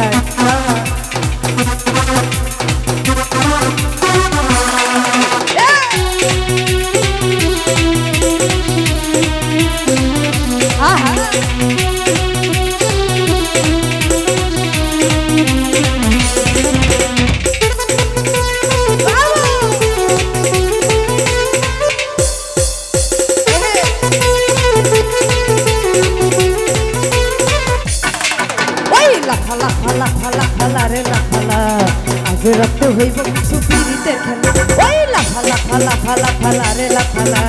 Podcast. ওই লাফা লাফা লাফা লাফা লা রে লাফা লা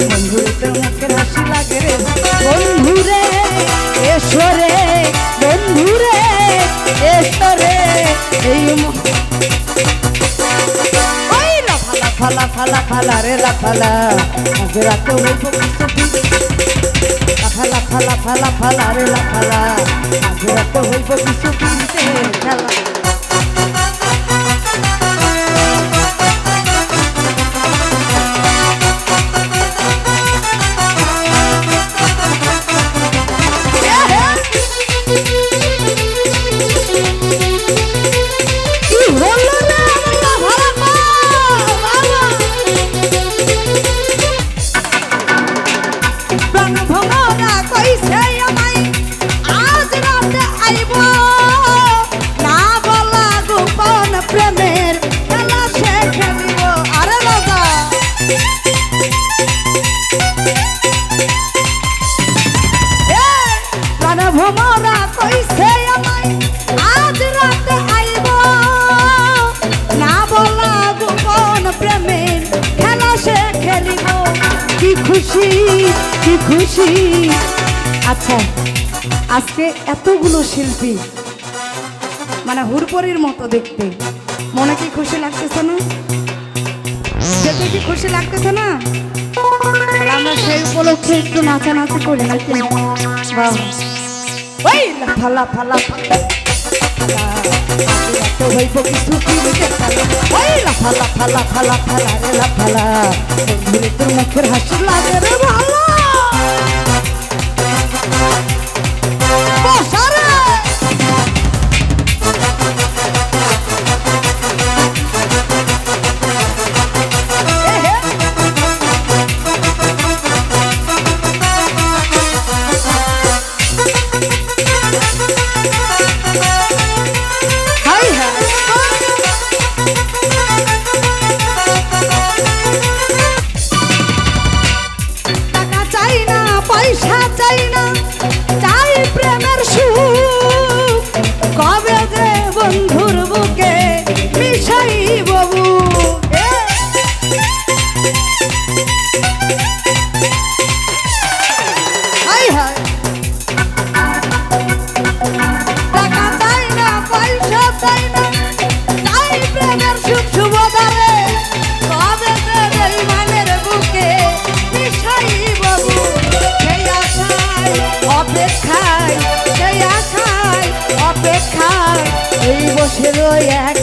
বন্ধুরে তোর মুখের হাসি লাগে রে বন্ধুরে এসো রে বন্ধুরে এসো রে এই ওই লাফা লাফা লাফা লাফা লা আজ রে আজ রাতে হইব কিছু পিড়িতে খেলা খুশি, কি খুশি? আচ্ছা আজকে এতগুলো শিল্পী মানে হুরপরির মতো দেখতে, মনে কি খুশি লাগতেছে না? দেখতে কি খুশি লাগতেছে না? আমরা সেই উপলক্ষে একটু নাচানাচি করি নাকি? ওই লাফা লাফা তো হইব কিছু খেলা ওই লাফা লাফা লাফা লাফা লা রে লাফা লা বন্ধুরে তোর মুখের হাসি লাগে রে এই বসে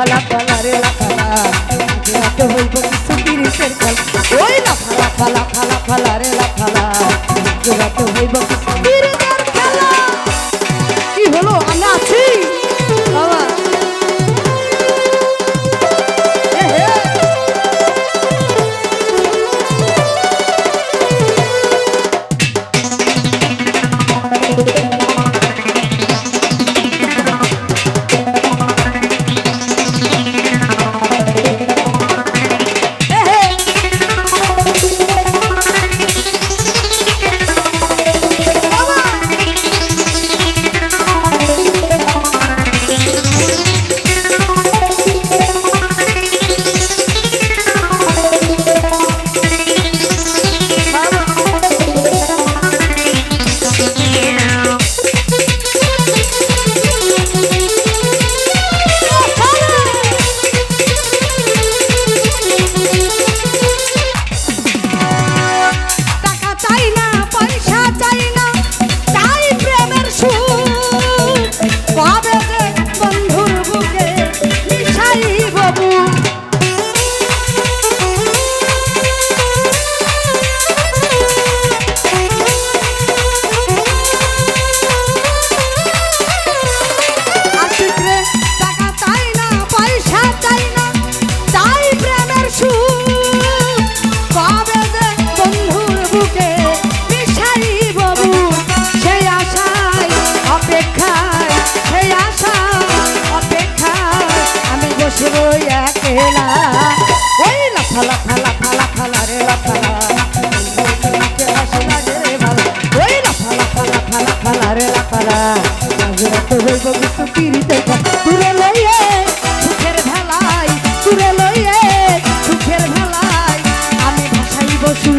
লাফা লাফা লারে লাফা লাফা হইব কিছু তিরিশের কল। ওই লাফা লাফা লাফা লাফা লারে লাফা লাফা হইব কিছু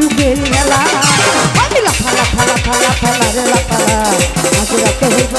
বুকের মেলা আমি লাফা লাফা লাফা লাফা লারে লাফা আজ রাতে হইব